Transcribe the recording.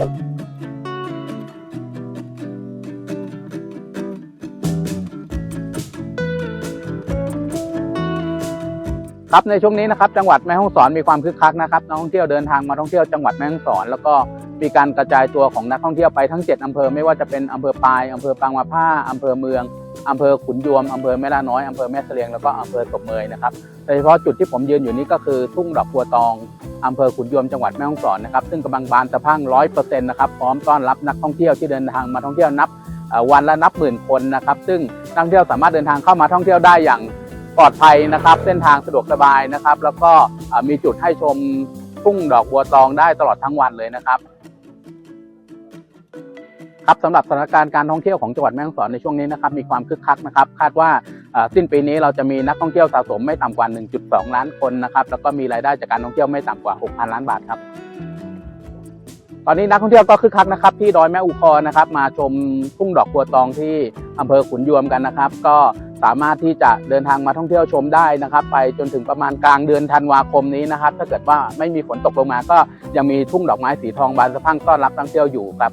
ครับในช่วงนี้นะครับจังหวัดแม่ฮ่องสอนมีความคึกคักนะครับนักท่องเที่ยวเดินทางมาท่องเที่ยวจังหวัดแม่ฮ่องสอน แล้วก็มีการกระจายตัวของนักท่องเที่ยวไปทั้ง 7 อำเภอไม่ว่าจะเป็นอำเภอปายอำเภอปางมะผ้าอำเภอเมืองอำเภอขุนยวมอำเภอแม่ลาน้อยอำเภอแม่เสลียงแล้วก็อำเภอศพเมยนะครับโดยเฉพาะจุดที่ผมยืนอยู่นี้ก็คือทุ่งดอกบัวตอง อำเภอขุนยวมจังหวัดแม่ฮ่องสอนนะครับซึ่งกำลังบานสะพั่งร้อยเปอร์เซ็นต์นะครับพร้อมต้อนรับนักท่องเที่ยวที่เดินทางมาท่องเที่ยวนับวันละนับหมื่นคนนะครับซึ่งนักท่องเที่ยวสามารถเดินทางเข้ามาท่องเที่ยวได้อย่างปลอดภัยนะครับ เส้นทางสะดวกสบายนะครับ แล้วก็มีจุดให้ชมทุ่งดอกบัวตองได้ตลอดทั้งวันเลยนะครับ ครับสำหรับสถานการณ์การท่องเที่ยวของจังหวัดแม่ฮ่องสอนในช่วงนี้นะครับมีความคึกคักนะครับคาดว่าสิ้นปีนี้เราจะมีนักท่องเที่ยวสะสมไม่ต่ำกว่า 1.2 ล้านคนนะครับแล้วก็มีรายได้จากการท่องเที่ยวไม่ต่ำกว่า 6,000 ล้านบาทครับตอนนี้นักท่องเที่ยวก็คึกคักนะครับที่ดอยแม่อุคอนะครับมาชมทุ่งดอกบัวตองที่อำเภอขุนยวมกันนะครับ ก็สามารถที่จะเดินทางมาท่องเที่ยวชมได้นะครับ ไปจนถึงประมาณกลางเดือนธันวาคมนี้นะครับ ถ้าเกิดว่าไม่มีฝนตกลงมาก็ยังมีทุ่งดอกไม้สีทองบานสะพั่งต้อนรับนักท่องเที่ยวอยู่ครับ